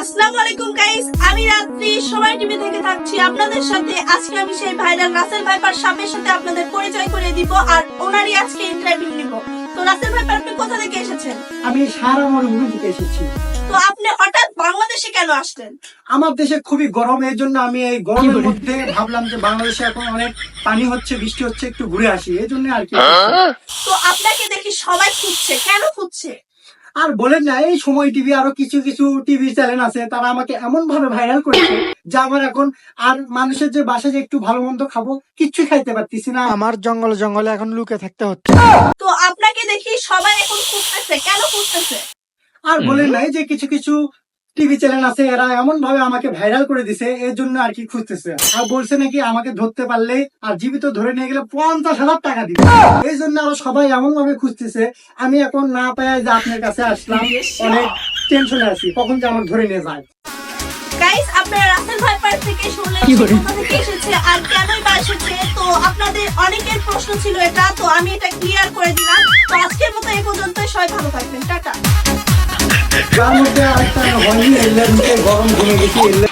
আসসালামু আলাইকুম গাইস আমি রাত্রি সময় টিভি থেকে থাকছি আপনাদের সাথে। আজকে আমি সেই ভাইরাল রাসেল ভাইপার সাপের সাথে আপনাদের পরিচয় করে দিব আর ওনারই আজকে ইন্টারভিউ নিব। তো রাসেল ভাইপার আপনি কোথা থেকে এসেছেন? আমি সারা মরুভূমি থেকে এসেছি। তো আপনি হঠাৎ বাংলাদেশে কেন আসলেন? আমার দেশে খুবই গরম এর জন্য আমি এই গরমের মধ্যে ভাবলাম যে বাংলাদেশে এখন অনেক পানি হচ্ছে বৃষ্টি হচ্ছে একটু ঘুরে আসি এই জন্য আর কি তো আপনাকে দেখি সবাই খুঁজছে। কেন খুঁজছে? আর বলেন না এই সময় টিভি আরও কিছু কিছু টিভি চ্যানেল আছে তারা আমাকে এমন ভাবে ভাইরাল করেছে যে আমার এখন আর মানুষের যে বাসায় যে একটু ভালো মন্দ খাব কিচ্ছু খাইতে পারতেছি না। আমার জঙ্গল জঙ্গলে এখন লুকে থাকতে হচ্ছে। তো আপনাকে দেখি সবাই এখন খুঁজতেছে কেন খুঁজতেছে? আর বলেন না এই যে কিছু কিছু টিভি চ্যানেল আছে এরা এমন ভাবে আমাকে ভাইরাল করে দিছে এর জন্য আর কি খুঁজতেছে। আর বলছে নাকি আমাকে ধরতে পারলে আর জীবিত ধরে নিয়ে গেলে পঞ্চাশ হাজার টাকা দিবে। এই জন্য আরও সবাই এমন ভাবে খুঁজতেছে। আমি এখন না পাই যে আপনার কাছে আসলাম অনেক টেনশনে আছি। কখন যে আমার ধরে নিয়ে যায়। গাইস আপনারা রাসেল ভাইপার থেকে শুনলেন থেকে এসেছে আর কেনই বা এসেছে? তো আপনাদের অনেকের প্রশ্ন ছিল এটা তো আমি এটা ক্লিয়ার করে দিলাম। তো আজকের মতো এই পর্যন্ত সবাই ভালো থাকবেন। টাটা। তার মধ্যে একটা হয়নি এলে গরম ঘুমে গেছি